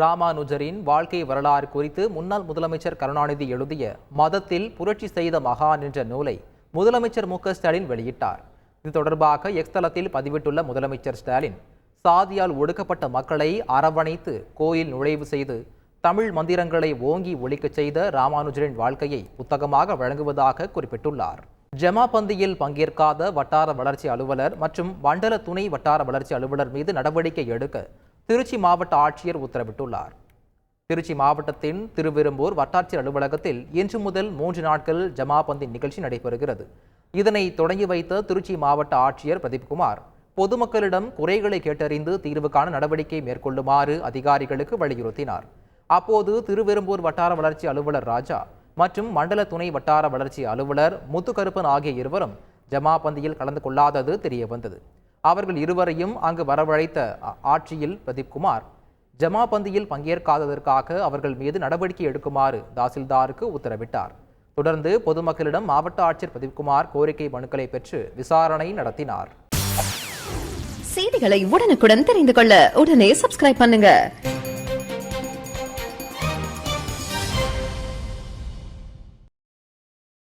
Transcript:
ராமானுஜரின் வாழ்க்கை வரலாறு குறித்து முன்னாள் முதலமைச்சர் கருணாநிதி எழுதிய மதத்தில் புரட்சி செய்த மகான் என்ற நூலை முதலமைச்சர் மு ஸ்டாலின் வெளியிட்டார். இது தொடர்பாக எக்ஸ்தலத்தில் பதிவிட்டுள்ள முதலமைச்சர் ஸ்டாலின் சாதியால் ஒடுக்கப்பட்ட மக்களை அரவணைத்து கோயில் நுழைவு செய்து தமிழ் மந்திரங்களை ஓங்கி ஒழிக்கச் செய்த ராமானுஜரின் வாழ்க்கையை புத்தகமாக வழங்குவதாக குறிப்பிட்டுள்ளார். ஜமாபந்தியில் பங்கேற்காத வட்டார வளர்ச்சி அலுவலர் மற்றும் மண்டல துணை வட்டார வளர்ச்சி அலுவலர் மீது நடவடிக்கை எடுக்க திருச்சி மாவட்ட ஆட்சியர் உத்தரவிட்டுள்ளார். திருச்சி மாவட்டத்தின் திருவெரும்பூர் வட்டாட்சியர் அலுவலகத்தில் இன்று முதல் மூன்று நாட்கள் ஜமாபந்தி நிகழ்ச்சி நடைபெறுகிறது. இதனை தொடங்கி வைத்த திருச்சி மாவட்ட ஆட்சியர் பிரதீப்குமார் பொதுமக்களிடம் குறைகளை கேட்டறிந்து தீர்வுக்கான நடவடிக்கை மேற்கொள்ளுமாறு அதிகாரிகளுக்கு வலியுறுத்தினார். அப்போது திருவெரும்பூர் வட்டார வளர்ச்சி அலுவலர் ராஜா மற்றும் மண்டல துணை வட்டார வளர்ச்சி அலுவலர் முத்துக்கருப்பன் ஆகிய இருவரும் ஜமாபந்தியில் கலந்து கொள்ளாதது தெரியவந்தது. அவர்கள் இருவரையும் அங்கு வரவழைத்த ஆட்சியில் பிரதீப்குமார் ஜமாபந்தியில் பங்கேற்காததற்காக அவர்கள் மீது நடவடிக்கை எடுக்குமாறு தாசில்தாருக்கு உத்தரவிட்டார். தொடர்ந்து பொதுமக்களிடம் மாவட்ட ஆட்சியர் பிரதீப்குமார் கோரிக்கை மனுக்களை பெற்று விசாரணை நடத்தினார். செய்திகளை உடனுக்குடன் தெரிந்து கொள்ள உடனே சப்ஸ்கிரைப் பண்ணுங்க.